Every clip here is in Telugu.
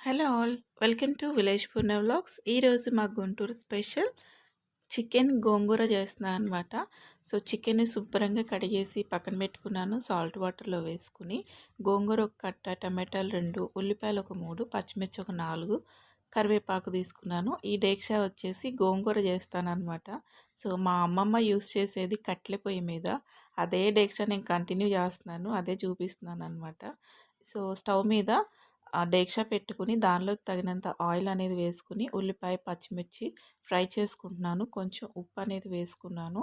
Hello all welcome to village Purna vlogs. ఈరోజు మా గుంటూరు స్పెషల్ చికెన్ గోంగూర చేస్తున్నాను అనమాట సో చికెన్ని శుభ్రంగా కడిగేసి పక్కన పెట్టుకున్నాను సాల్ట్ వాటర్లో వేసుకుని. గోంగూర ఒక కట్ట టమాటాలు రెండు ఉల్లిపాయలు ఒక మూడు పచ్చిమిర్చి ఒక నాలుగు కరివేపాకు తీసుకున్నాను. ఈ డేక్షా వచ్చేసి గోంగూర చేస్తాను అనమాట సో మా అమ్మమ్మ యూస్ చేసేది కట్లె పొయ్యి మీద. అదే డేక్షా నేను కంటిన్యూ చేస్తున్నాను అదే చూపిస్తున్నాను అనమాట సో స్టవ్ మీద డేక్షా పెట్టుకుని దానిలోకి తగినంత ఆయిల్ అనేది వేసుకుని ఉల్లిపాయ పచ్చిమిర్చి ఫ్రై చేసుకుంటున్నాను. కొంచెం ఉప్పు అనేది వేసుకున్నాను.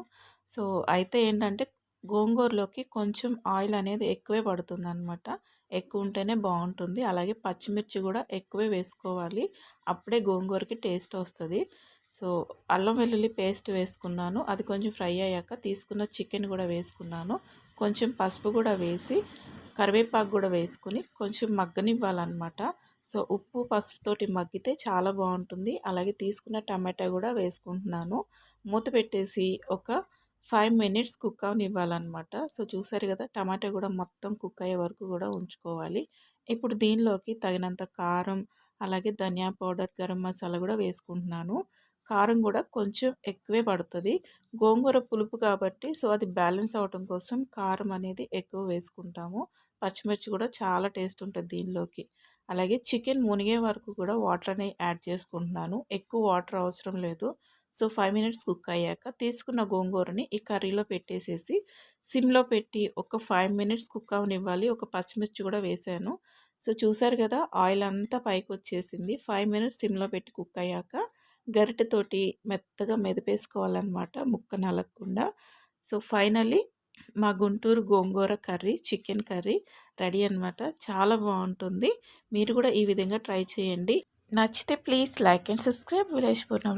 సో అయితే ఏంటంటే గోంగూరలోకి కొంచెం ఆయిల్ అనేది ఎక్కువే పడుతుంది అనమాట ఎక్కువ ఉంటేనే బాగుంటుంది. అలాగే పచ్చిమిర్చి కూడా ఎక్కువే వేసుకోవాలి. అప్పుడే గోంగూరకి టేస్ట్ వస్తుంది. సో అల్లం వెల్లుల్లి పేస్ట్ వేసుకున్నాను. అది కొంచెం ఫ్రై అయ్యాక తీసుకున్న చికెన్ కూడా వేసుకున్నాను. కొంచెం పసుపు కూడా వేసి కరివేపాకు కూడా వేసుకుని కొంచెం మగ్గనివ్వాలన్నమాట. సో ఉప్పు పసుపుతోటి మగ్గితే చాలా బాగుంటుంది. అలాగే తీసుకున్న టమాటా కూడా వేసుకుంటున్నాను. మూత పెట్టేసి ఒక ఫైవ్ మినిట్స్ కుక్ అవనివ్వాలన్నమాట. సో చూసారు కదా టమాటా కూడా మొత్తం కుక్ అయ్యే వరకు కూడా ఉంచుకోవాలి. ఇప్పుడు దీనిలోకి తగినంత కారం అలాగే ధనియా పౌడర్ గరం మసాలా కూడా వేసుకుంటున్నాను. కారం కూడా కొంచెం ఎక్కువే పడుతుంది. గోంగూర పులుపు కాబట్టి సో అది బ్యాలెన్స్ అవటం కోసం కారం అనేది ఎక్కువ వేసుకుంటాము. పచ్చిమిర్చి కూడా చాలా టేస్ట్ ఉంటుంది దీనిలోకి. అలాగే చికెన్ మునిగే వరకు కూడా వాటర్ అనేది యాడ్ చేసుకుంటున్నాను. ఎక్కువ వాటర్ అవసరం లేదు. సో ఫైవ్ మినిట్స్ కుక్ అయ్యాక తీసుకున్న గోంగూరని ఈ కర్రీలో పెట్టేసేసి సిమ్లో పెట్టి ఒక ఫైవ్ మినిట్స్ కుక్ అవనివ్వాలి. ఒక పచ్చిమిర్చి కూడా వేసాను. సో చూసారు కదా ఆయిల్ అంతా పైకి వచ్చేసింది ఫైవ్ మినిట్స్ సిమ్లో పెట్టి కుక్ అయ్యాక గరిటెతోటి మెత్తగా మెదిపేసుకోవాలన్నమాట ముక్క నలగకుండా సో ఫైనల్లీ మా Guntur gongura curry chicken curry ready అనమాట చాలా బాగుంటుంది. మీరు కూడా ఈ విధంగా ట్రై చేయండి. నచ్చితే please like and subscribe. Village Purna